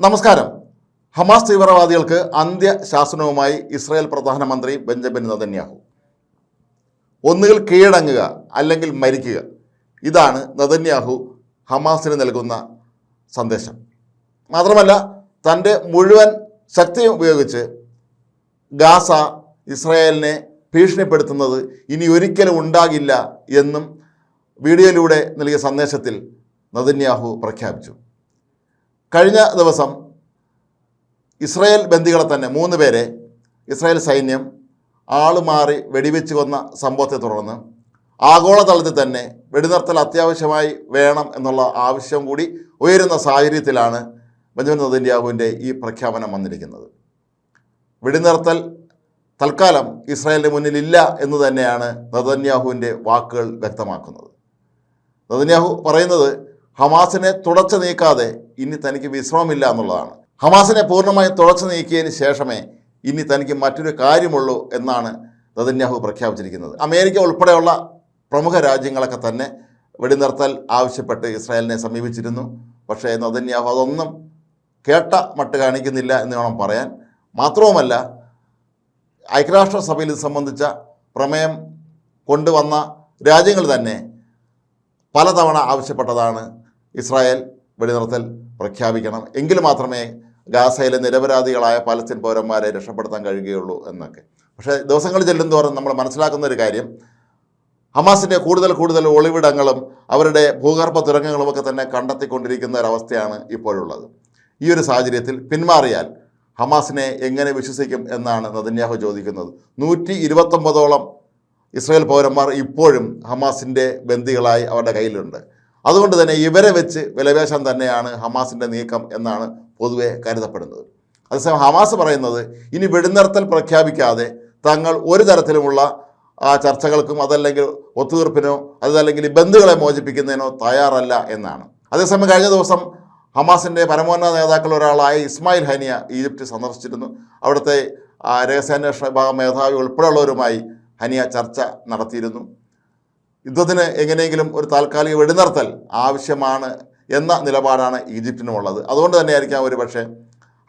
നമസ്കാരം. ഹമാസ് തീവ്രവാദികൾക്ക് അന്ത്യശാസനവുമായി ഇസ്രായേൽ പ്രധാനമന്ത്രി ബെഞ്ചമിൻ നതന്യാഹു. ഒന്നുകിൽ കീഴടങ്ങുക അല്ലെങ്കിൽ മരിക്കുക. ഇതാണ് നതന്യാഹു ഹമാസിന് നൽകുന്ന സന്ദേശം. മാത്രമല്ല തന്റെ മുഴുവൻ ശക്തിയും ഉപയോഗിച്ച് ഗാസ ഇസ്രായേലിനെ ഭീഷണിപ്പെടുത്തുന്നത് ഇനി ഒരിക്കലും ഉണ്ടാകില്ല എന്നും വീഡിയോയിലൂടെ നൽകിയ സന്ദേശത്തിൽ നതന്യാഹു പ്രഖ്യാപിച്ചു. കഴിഞ്ഞ ദിവസം ഇസ്രയേൽ ബന്ദികളെ തന്നെ മൂന്ന് പേരെ ഇസ്രായേൽ സൈന്യം ആളുമാറി വെടിവെച്ച് കൊന്ന സംഭവത്തെ തുടർന്ന് ആഗോളതലത്തിൽ തന്നെ വെടിനിർത്തൽ അത്യാവശ്യമായി വേണം എന്നുള്ള ആവശ്യം കൂടി ഉയരുന്ന സാഹചര്യത്തിലാണ് ബെഞ്ചമിൻ നദന്യാഹുവിന്റെ ഈ പ്രഖ്യാപനം വന്നിരിക്കുന്നത്. വെടിനിർത്തൽ തൽക്കാലം ഇസ്രായേലിന് മുന്നിലില്ല എന്ന് തന്നെയാണ് നദന്യാഹുവിന്റെ വാക്കുകൾ വ്യക്തമാക്കുന്നത്. നദന്യാഹു പറയുന്നത് ഹമാസിനെ തുടച്ചു നീക്കാതെ ഇനി തനിക്ക് വിശ്രമമില്ല എന്നുള്ളതാണ്. ഹമാസിനെ പൂർണമായും തുടച്ചു നീക്കിയതിന് ശേഷമേ ഇനി തനിക്ക് മറ്റൊരു കാര്യമുള്ളൂ എന്നാണ് നദന്യാഹു പ്രഖ്യാപിച്ചിരിക്കുന്നത്. അമേരിക്ക ഉൾപ്പെടെയുള്ള പ്രമുഖ രാജ്യങ്ങളൊക്കെ തന്നെ വെടിനിർത്തൽ ആവശ്യപ്പെട്ട് ഇസ്രായേലിനെ സമീപിച്ചിരുന്നു. പക്ഷേ നദന്യാഹു അതൊന്നും കേട്ട മട്ട് കാണിക്കുന്നില്ല എന്ന് വേണം പറയാൻ. മാത്രവുമല്ല ഐക്യരാഷ്ട്രസഭയിൽ ഇത് സംബന്ധിച്ച പ്രമേയം കൊണ്ടുവന്ന രാജ്യങ്ങൾ തന്നെ പലതവണ ആവശ്യപ്പെട്ടതാണ്. ഇസ്രായേൽ വെടിനിർത്തൽ പ്രഖ്യാപിക്കണം. എങ്കിൽ മാത്രമേ ഗാസയിലെ നിരപരാധികളായ പലസ്തീൻ പൗരന്മാരെ രക്ഷപ്പെടുത്താൻ കഴിയുകയുള്ളൂ എന്നൊക്കെ. പക്ഷേ ദിവസങ്ങൾ ചെല്ലുന്തോറും നമ്മൾ മനസ്സിലാക്കുന്ന ഒരു കാര്യം ഹമാസിന്റെ കൂടുതൽ കൂടുതൽ ഒളിവിടങ്ങളും അവരുടെ ഭൂഗർഭ തുരങ്കങ്ങളുമൊക്കെ തന്നെ കണ്ടെത്തിക്കൊണ്ടിരിക്കുന്ന ഒരവസ്ഥയാണ് ഇപ്പോഴുള്ളത്. ഈ ഒരു സാഹചര്യത്തിൽ പിന്മാറിയാൽ ഹമാസിനെ എങ്ങനെ വിശ്വസിക്കും എന്നാണ് നദന്യാഹു ചോദിക്കുന്നത്. നൂറ്റി ഇരുപത്തൊമ്പതോളം ഇസ്രായേൽ പൗരന്മാർ ഇപ്പോഴും ഹമാസിന്റെ ബന്ദികളായി അവരുടെ കയ്യിലുണ്ട്. അതുകൊണ്ട് തന്നെ ഇവരെ വെച്ച് വിലവേഷം തന്നെയാണ് ഹമാസിന്റെ നീക്കം എന്നാണ് പൊതുവെ കരുതപ്പെടുന്നത്. അതേസമയം ഹമാസ് പറയുന്നത് ഇനി വെടിനിർത്തൽ പ്രഖ്യാപിക്കാതെ തങ്ങൾ ഒരു തരത്തിലുമുള്ള ആ ചർച്ചകൾക്കും അതല്ലെങ്കിൽ ഒത്തുതീർപ്പിനോ അതല്ലെങ്കിൽ ബന്ധുക്കളെ മോചിപ്പിക്കുന്നതിനോ തയ്യാറല്ല എന്നാണ്. അതേസമയം കഴിഞ്ഞ ദിവസം ഹമാസിന്റെ പരമോന്നത നേതാക്കളിൽ ഒരാളായ ഇസ്മായിൽ ഹനിയ ഈജിപ്റ്റ് സന്ദർശിച്ചിരുന്നു. അവിടുത്തെ രഹസ്യാന്വേഷണ വിഭാഗം മേധാവി ഉൾപ്പെടെയുള്ളവരുമായി ഹനിയ ചർച്ച നടത്തിയിരുന്നു. യുദ്ധത്തിന് എങ്ങനെയെങ്കിലും ഒരു താൽക്കാലിക വെടിനിർത്തൽ ആവശ്യമാണ് എന്ന നിലപാടാണ് ഈജിപ്തിനുമുള്ളത്. അതുകൊണ്ട് തന്നെയായിരിക്കാം ഒരു പക്ഷേ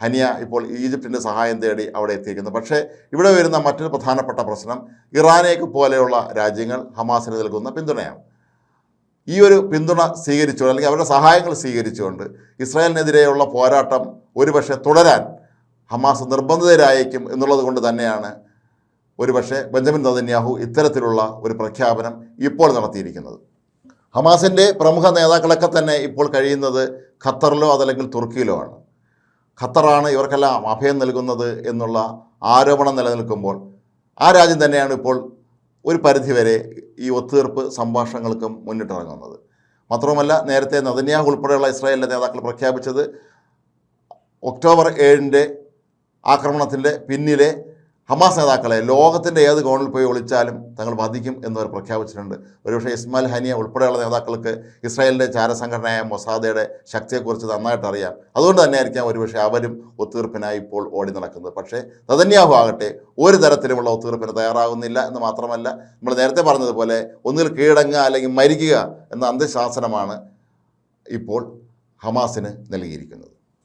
ഹനിയ ഇപ്പോൾ ഈജിപ്തിന്റെ സഹായം തേടി അവിടെ എത്തിയിരിക്കുന്നത്. പക്ഷേ ഇവിടെ വരുന്ന മറ്റൊരു പ്രധാനപ്പെട്ട പ്രശ്നം ഇറാനേക്ക് പോലെയുള്ള രാജ്യങ്ങൾ ഹമാസിന് നൽകുന്ന പിന്തുണയാണ്. ഈ ഒരു പിന്തുണ സ്വീകരിച്ചുകൊണ്ട് അല്ലെങ്കിൽ അവരുടെ സഹായങ്ങൾ സ്വീകരിച്ചുകൊണ്ട് ഇസ്രായേലിനെതിരെയുള്ള പോരാട്ടം ഒരുപക്ഷെ തുടരാൻ ഹമാസ് നിർബന്ധിതരായേക്കും എന്നുള്ളത് കൊണ്ട് തന്നെയാണ് ഒരുപക്ഷെ ബെഞ്ചമിൻ നദന്യാഹു ഇത്തരത്തിലുള്ള ഒരു പ്രഖ്യാപനം ഇപ്പോൾ നടത്തിയിരിക്കുന്നത്. ഹമാസിന്റെ പ്രമുഖ നേതാക്കളൊക്കെ തന്നെ ഇപ്പോൾ കഴിയുന്നത് ഖത്തറിലോ അതല്ലെങ്കിൽ തുർക്കിയിലോ ആണ്. ഖത്തറാണ് ഇവർക്കെല്ലാം അഭയം നൽകുന്നത് എന്നുള്ള ആരോപണം നിലനിൽക്കുമ്പോൾ ആ രാജ്യം തന്നെയാണ് ഇപ്പോൾ ഒരു പരിധിവരെ ഈ ഒത്തുതീർപ്പ് സംഭാഷണങ്ങൾക്കും മുന്നിട്ടിറങ്ങുന്നത്. മാത്രവുമല്ല നേരത്തെ നദന്യാഹു ഉൾപ്പെടെയുള്ള ഇസ്രായേലിലെ നേതാക്കൾ പ്രഖ്യാപിച്ചത് ഒക്ടോബർ ഏഴിന്റെ ആക്രമണത്തിന്റെ പിന്നിലെ ഹമാസ് നേതാക്കളെ ലോകത്തിന്റെ ഏത് കോണിൽ പോയി ഒളിച്ചാലും തങ്ങൾ വധിക്കും എന്നവർ പ്രഖ്യാപിച്ചിട്ടുണ്ട്. ഒരുപക്ഷെ ഇസ്മാൽ ഹനിയ ഉൾപ്പെടെയുള്ള നേതാക്കൾക്ക് ഇസ്രായേലിന്റെ ചാരസംഘടനയായ മൊസാദയുടെ ശക്തിയെക്കുറിച്ച് നന്നായിട്ട് അറിയാം. അതുകൊണ്ട് തന്നെയായിരിക്കാം ഒരുപക്ഷെ അവരും ഒത്തീർപ്പിനായി ഇപ്പോൾ ഓടി നടക്കുന്നത്. പക്ഷേ തതന്യാഹു ആകട്ടെ ഒരു തരത്തിലുമുള്ള ഒത്തീർപ്പിന് തയ്യാറാകുന്നില്ല എന്ന് മാത്രമല്ല നമ്മൾ നേരത്തെ പറഞ്ഞതുപോലെ ഒന്നിൽ കീഴടങ്ങുക അല്ലെങ്കിൽ മരിക്കുക എന്ന അന്ധശാസനമാണ് ഇപ്പോൾ ഹമാസിന് നൽകിയിരിക്കുന്നത്.